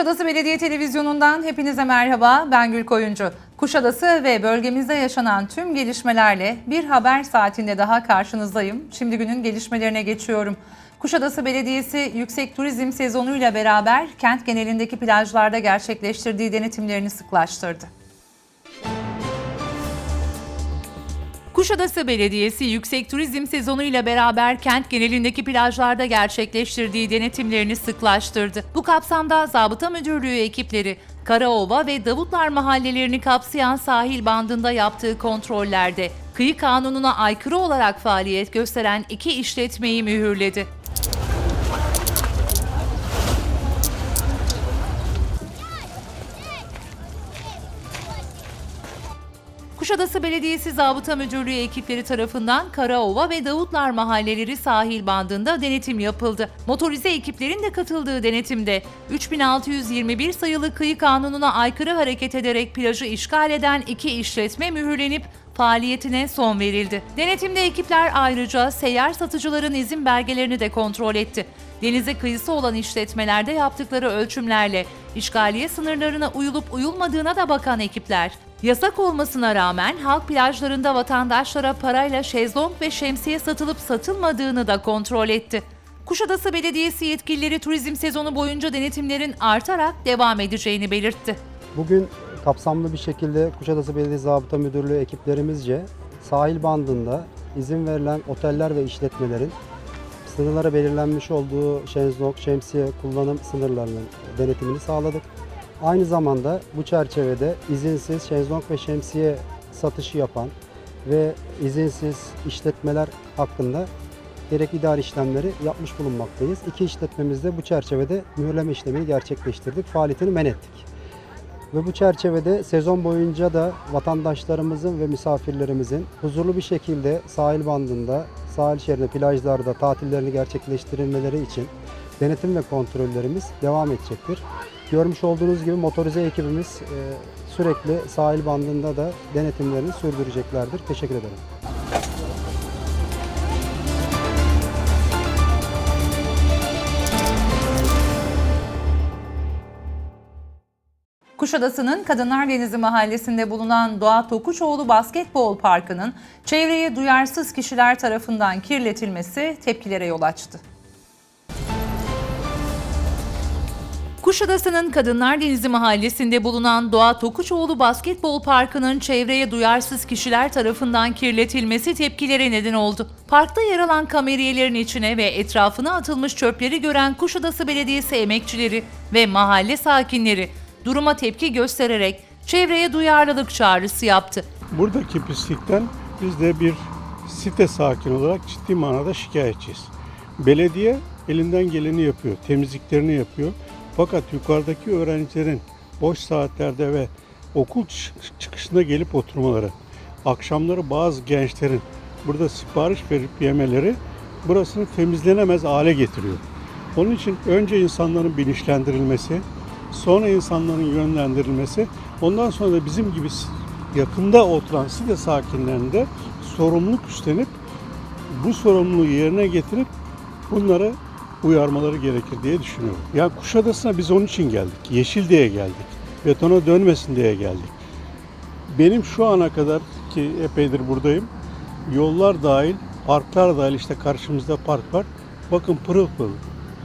Kuşadası Belediye Televizyonu'ndan hepinize merhaba. Ben Gül Koyuncu. Kuşadası ve bölgemizde yaşanan tüm gelişmelerle bir haber saatinde daha karşınızdayım. Şimdi günün gelişmelerine geçiyorum. Kuşadası Belediyesi yüksek turizm sezonuyla beraber kent genelindeki plajlarda gerçekleştirdiği denetimlerini sıklaştırdı. Kuşadası Belediyesi yüksek turizm sezonuyla beraber kent genelindeki plajlarda gerçekleştirdiği denetimlerini sıklaştırdı. Bu kapsamda Zabıta Müdürlüğü ekipleri Karaova ve Davutlar mahallelerini kapsayan sahil bandında yaptığı kontrollerde kıyı kanununa aykırı olarak faaliyet gösteren iki işletmeyi mühürledi. Kuşadası Belediyesi Zabıta Müdürlüğü ekipleri tarafından Karaova ve Davutlar mahalleleri sahil bandında denetim yapıldı. Motorize ekiplerin de katıldığı denetimde 3621 sayılı kıyı kanununa aykırı hareket ederek plajı işgal eden iki işletme mühürlenip faaliyetine son verildi. Denetimde ekipler ayrıca seyyar satıcıların izin belgelerini de kontrol etti. Denize kıyısı olan işletmelerde yaptıkları ölçümlerle işgaliye sınırlarına uyulup uyulmadığına da bakan ekipler, yasak olmasına rağmen halk plajlarında vatandaşlara parayla şezlong ve şemsiye satılıp satılmadığını da kontrol etti. Kuşadası Belediyesi yetkilileri turizm sezonu boyunca denetimlerin artarak devam edeceğini belirtti. Bugün kapsamlı bir şekilde Kuşadası Belediyesi Zabıta Müdürlüğü ekiplerimizce sahil bandında izin verilen oteller ve işletmelerin sınırlara belirlenmiş olduğu şezlong, şemsiye kullanım sınırlarının denetimini sağladık. Aynı zamanda bu çerçevede izinsiz şezlong ve şemsiye satışı yapan ve izinsiz işletmeler hakkında gerek idari işlemleri yapmış bulunmaktayız. İki işletmemizde bu çerçevede mühürleme işlemini gerçekleştirdik. Faaliyetini men ettik. Ve bu çerçevede sezon boyunca da vatandaşlarımızın ve misafirlerimizin huzurlu bir şekilde sahil bandında, sahil şehrinde, plajlarda tatillerini gerçekleştirilmeleri için denetim ve kontrollerimiz devam edecektir. Görmüş olduğunuz gibi motorize ekibimiz e, sürekli sahil bandında da denetimlerini sürdüreceklerdir. Teşekkür ederim. Kuşadası'nın Kadınlar Denizi mahallesinde bulunan Doğa Tokuçoğlu Basketbol Parkı'nın çevreye duyarsız kişiler tarafından kirletilmesi tepkilere yol açtı. Kuşadası'nın Kadınlar Denizi mahallesinde bulunan Doğa Tokuçoğlu Basketbol Parkı'nın çevreye duyarsız kişiler tarafından kirletilmesi tepkilere neden oldu. Parkta yer alan kameriyelerin içine ve etrafına atılmış çöpleri gören Kuşadası Belediyesi emekçileri ve mahalle sakinleri duruma tepki göstererek çevreye duyarlılık çağrısı yaptı. Buradaki pislikten biz de bir site sakin olarak ciddi manada şikayetçiyiz. Belediye elinden geleni yapıyor, temizliklerini yapıyor. Fakat yukarıdaki öğrencilerin boş saatlerde ve okul çık- çıkışında gelip oturmaları, akşamları bazı gençlerin burada sipariş verip yemeleri burasını temizlenemez hale getiriyor. Onun için önce insanların bilinçlendirilmesi, sonra insanların yönlendirilmesi, ondan sonra da bizim gibi yakında oturan site sakinlerinde sorumluluk üstlenip bu sorumluluğu yerine getirip bunlara uyarmaları gerekir diye düşünüyorum. Ya Kuşadası'na biz onun için geldik. Yeşil diye geldik. Betona dönmesin diye geldik. Benim şu ana kadar ki epeydir buradayım. Yollar dahil, parklar dahil işte karşımızda park var. Bakın pırıl pırıl.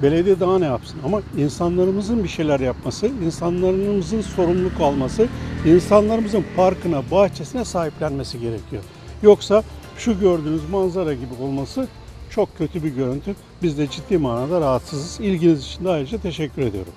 Belediye daha ne yapsın? Ama insanlarımızın bir şeyler yapması, insanlarımızın sorumluluk alması, insanlarımızın parkına, bahçesine sahiplenmesi gerekiyor. Yoksa şu gördüğünüz manzara gibi olması çok kötü bir görüntü. Biz de ciddi manada rahatsızız. İlginiz için de ayrıca teşekkür ediyorum.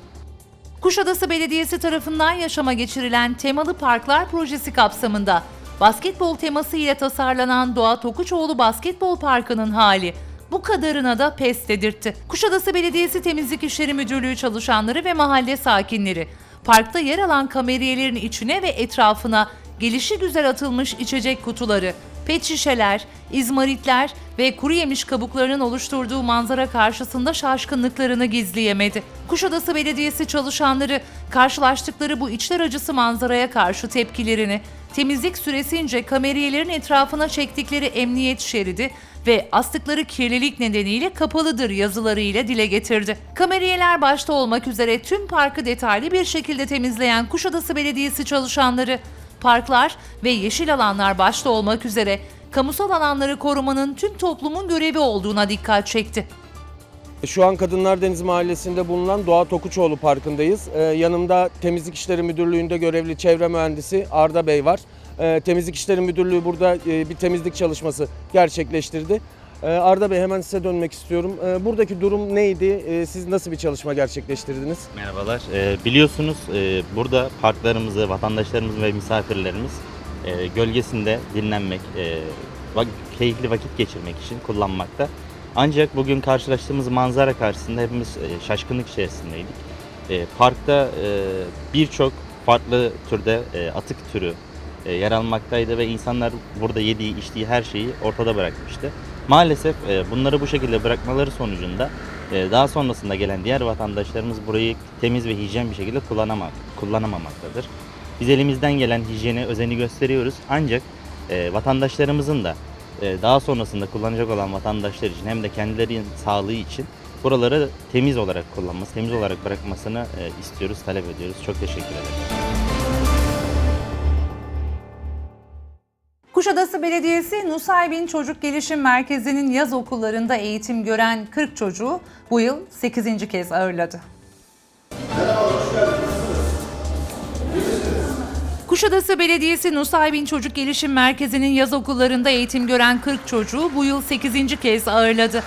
Kuşadası Belediyesi tarafından yaşama geçirilen temalı parklar projesi kapsamında basketbol teması ile tasarlanan Doğa Tokuçoğlu Basketbol Parkı'nın hali bu kadarına da pes dedirtti. Kuşadası Belediyesi Temizlik İşleri Müdürlüğü çalışanları ve mahalle sakinleri parkta yer alan kameriyelerin içine ve etrafına gelişi güzel atılmış içecek kutuları, pet şişeler, izmaritler ve kuru yemiş kabuklarının oluşturduğu manzara karşısında şaşkınlıklarını gizleyemedi. Kuşadası Belediyesi çalışanları karşılaştıkları bu içler acısı manzaraya karşı tepkilerini temizlik süresince kameriyelerin etrafına çektikleri emniyet şeridi ve astıkları kirlilik nedeniyle kapalıdır yazılarıyla dile getirdi. Kameriyeler başta olmak üzere tüm parkı detaylı bir şekilde temizleyen Kuşadası Belediyesi çalışanları, parklar ve yeşil alanlar başta olmak üzere kamusal alanları korumanın tüm toplumun görevi olduğuna dikkat çekti. Şu an Kadınlar Denizi Mahallesi'nde bulunan Doğa Tokuçoğlu Parkı'ndayız. Ee, yanımda Temizlik İşleri Müdürlüğü'nde görevli çevre mühendisi Arda Bey var. Ee, Temizlik İşleri Müdürlüğü burada e, bir temizlik çalışması gerçekleştirdi. Ee, Arda Bey hemen size dönmek istiyorum. Ee, buradaki durum neydi? Ee, siz nasıl bir çalışma gerçekleştirdiniz? Merhabalar. Biliyorsunuz e, burada parklarımızı, vatandaşlarımız ve misafirlerimiz e, gölgesinde dinlenmek, e, keyifli vakit geçirmek için kullanmakta. Ancak bugün karşılaştığımız manzara karşısında hepimiz şaşkınlık içerisindeydik. Parkta birçok farklı türde atık türü yer almaktaydı ve insanlar burada yediği, içtiği her şeyi ortada bırakmıştı. Maalesef e, bunları bu şekilde bırakmaları sonucunda e, daha sonrasında gelen diğer vatandaşlarımız burayı temiz ve hijyen bir şekilde kullanamak, kullanamamaktadır. Biz elimizden gelen hijyene özeni gösteriyoruz ancak e, vatandaşlarımızın da e, daha sonrasında kullanacak olan vatandaşlar için hem de kendilerinin sağlığı için buraları temiz olarak kullanması, temiz olarak bırakmasını e, istiyoruz, talep ediyoruz. Çok teşekkür ederim. Belediyesi Nusaybin Çocuk Gelişim Merkezi'nin yaz okullarında eğitim gören 40 çocuğu bu yıl 8. kez ağırladı. Kuşadası Belediyesi Nusaybin Çocuk Gelişim Merkezi'nin yaz okullarında eğitim gören 40 çocuğu bu yıl 8. kez ağırladı.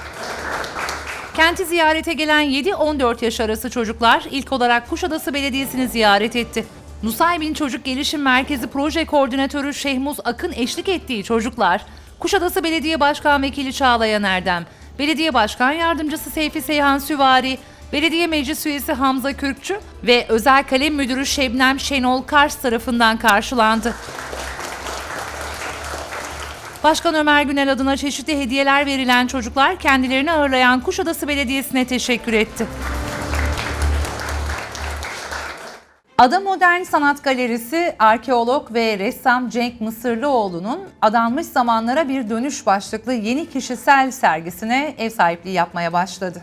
Kenti ziyarete gelen 7-14 yaş arası çocuklar ilk olarak Kuşadası Belediyesi'ni ziyaret etti. Nusaybin Çocuk Gelişim Merkezi Proje Koordinatörü Şehmuz Akın eşlik ettiği çocuklar, Kuşadası Belediye Başkan Vekili Çağlayan Erdem, Belediye Başkan Yardımcısı Seyfi Seyhan Süvari, Belediye Meclis Üyesi Hamza Kürkçü ve Özel Kalem Müdürü Şebnem Şenol Kars tarafından karşılandı. Başkan Ömer Günel adına çeşitli hediyeler verilen çocuklar kendilerini ağırlayan Kuşadası Belediyesi'ne teşekkür etti. Ada Modern Sanat Galerisi, arkeolog ve ressam Cenk Mısırlıoğlu'nun Adanmış Zamanlara Bir Dönüş başlıklı yeni kişisel sergisine ev sahipliği yapmaya başladı.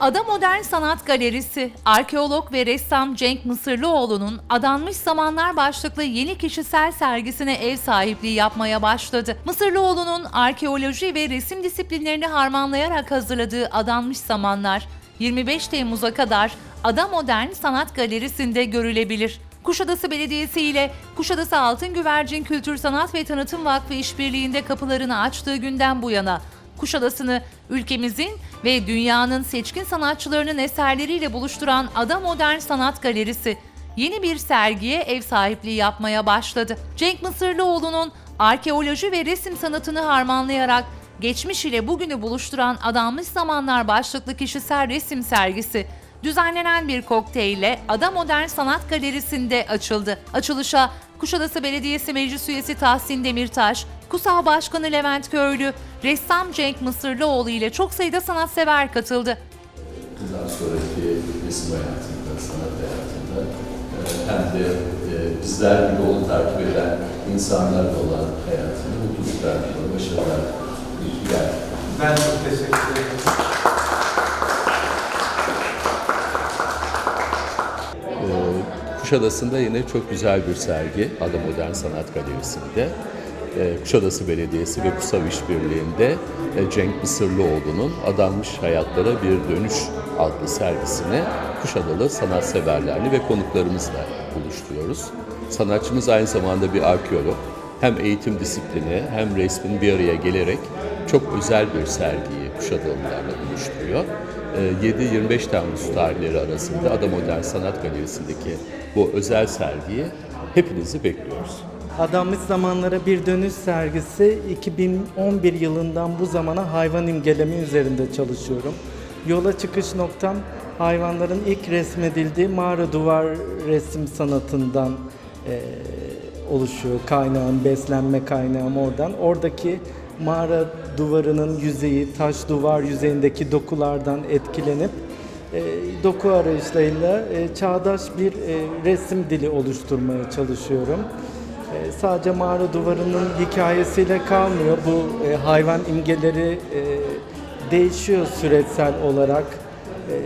Ada Modern Sanat Galerisi, arkeolog ve ressam Cenk Mısırlıoğlu'nun Adanmış Zamanlar başlıklı yeni kişisel sergisine ev sahipliği yapmaya başladı. Mısırlıoğlu'nun arkeoloji ve resim disiplinlerini harmanlayarak hazırladığı Adanmış Zamanlar, 25 Temmuz'a kadar Ada Modern Sanat Galerisi'nde görülebilir. Kuşadası Belediyesi ile Kuşadası Altın Güvercin Kültür Sanat ve Tanıtım Vakfı işbirliğinde kapılarını açtığı günden bu yana Kuşadası'nı ülkemizin ve dünyanın seçkin sanatçılarının eserleriyle buluşturan Ada Modern Sanat Galerisi yeni bir sergiye ev sahipliği yapmaya başladı. Cenk Mısırlıoğlu'nun arkeoloji ve resim sanatını harmanlayarak geçmiş ile bugünü buluşturan Adanmış Zamanlar başlıklı kişisel resim sergisi düzenlenen bir kokteyle Ada Modern Sanat Galerisi'nde açıldı. Açılışa Kuşadası Belediyesi Meclis Üyesi Tahsin Demirtaş, KUSAV Başkanı Levent Köylü, ressam Cenk Mısırlıoğlu ile çok sayıda sanatsever katıldı. Bundan sonraki resim hayatında, sanat hayatında e, hem de e, bizler gibi onu takip eden insanlarla olan hayatında mutluluklar başarılar diliyorum. Ben çok teşekkür ederim. Kuşadası'nda yine çok güzel bir sergi Ada Modern Sanat Galerisi'nde. Ee, Kuşadası Belediyesi ve KUSAV İşbirliği'nde e, Cenk Mısırlıoğlu'nun Adanmış Hayatlara Bir Dönüş adlı sergisine Kuşadalı sanatseverlerle ve konuklarımızla buluşturuyoruz. Sanatçımız aynı zamanda bir arkeolog. Hem eğitim disiplini hem resmin bir araya gelerek çok özel bir sergiyi Kuşadalılarla buluşturuyor. Ee, 7-25 Temmuz tarihleri arasında Ada Modern Sanat Galerisi'ndeki bu özel sergiye hepinizi bekliyoruz. Adanmış Zamanlara Bir Dönüş sergisi 2011 yılından bu zamana hayvan imgeleme üzerinde çalışıyorum. Yola çıkış noktam hayvanların ilk resmedildiği mağara duvar resim sanatından eee, oluşuyor. Kaynağım, beslenme kaynağım oradan. Oradaki mağara duvarının yüzeyi, taş duvar yüzeyindeki dokulardan etkilenip e, doku arayışlarıyla e, çağdaş bir e, resim dili oluşturmaya çalışıyorum. E, sadece mağara duvarının hikayesiyle kalmıyor. Bu e, hayvan imgeleri e, değişiyor süreçsel olarak. E,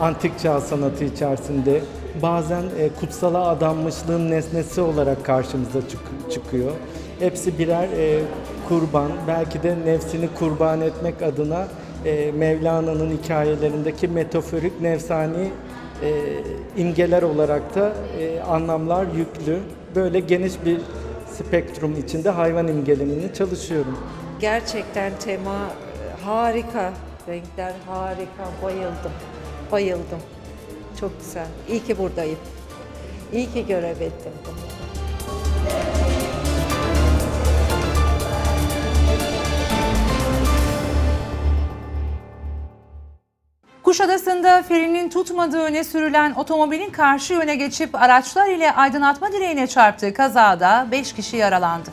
antik çağ sanatı içerisinde bazen e, kutsala adanmışlığın nesnesi olarak karşımıza çık- çıkıyor. Hepsi birer e, kurban, belki de nefsini kurban etmek adına e, Mevlana'nın hikayelerindeki metaforik nefsani e, imgeler olarak da e, anlamlar yüklü. Böyle geniş bir spektrum içinde hayvan imgelemini çalışıyorum. Gerçekten tema e, harika. Renkler harika. Bayıldım. Bayıldım. Çok güzel. İyi ki buradayım. İyi ki görebildim bunu. Kuşadası'nda frenin tutmadığı öne sürülen otomobilin karşı yöne geçip araçlar ile aydınlatma direğine çarptığı kazada 5 kişi yaralandı.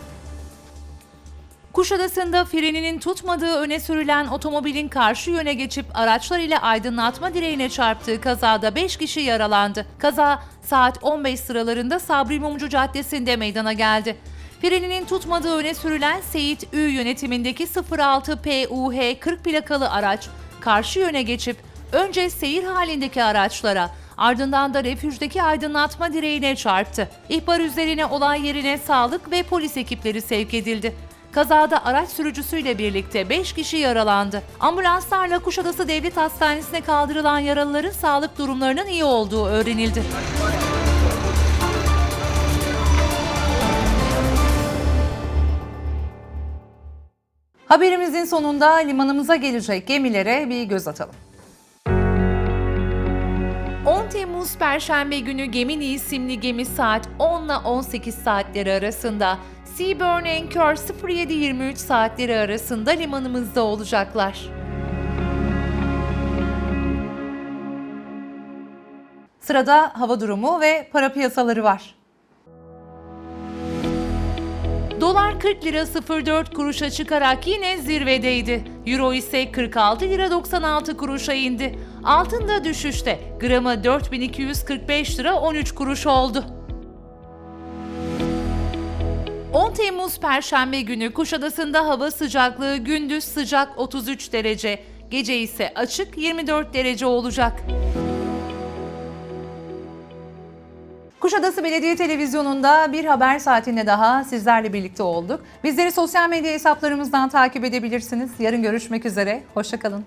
Kuşadası'nda freninin tutmadığı öne sürülen otomobilin karşı yöne geçip araçlar ile aydınlatma direğine çarptığı kazada 5 kişi yaralandı. Kaza saat 15 sıralarında Sabri Mumcu Caddesi'nde meydana geldi. Freninin tutmadığı öne sürülen Seyit Ü yönetimindeki 06 PUH 40 plakalı araç karşı yöne geçip önce seyir halindeki araçlara ardından da refüjdeki aydınlatma direğine çarptı. İhbar üzerine olay yerine sağlık ve polis ekipleri sevk edildi. Kazada araç sürücüsüyle birlikte 5 kişi yaralandı. Ambulanslarla Kuşadası Devlet Hastanesi'ne kaldırılan yaralıların sağlık durumlarının iyi olduğu öğrenildi. Haberimizin sonunda limanımıza gelecek gemilere bir göz atalım. Temmuz Perşembe günü Gemini isimli gemi saat 10 ile 18 saatleri arasında Seaburn Anchor 0723 saatleri arasında limanımızda olacaklar. Sırada hava durumu ve para piyasaları var. Dolar 40 lira 04 kuruşa çıkarak yine zirvedeydi. Euro ise 46 lira 96 kuruşa indi. Altın da düşüşte. Gramı 4245 lira 13 kuruş oldu. 10 Temmuz Perşembe günü Kuşadası'nda hava sıcaklığı gündüz sıcak 33 derece, gece ise açık 24 derece olacak. Kuşadası Belediye Televizyonu'nda bir haber saatinde daha sizlerle birlikte olduk. Bizleri sosyal medya hesaplarımızdan takip edebilirsiniz. Yarın görüşmek üzere, hoşçakalın.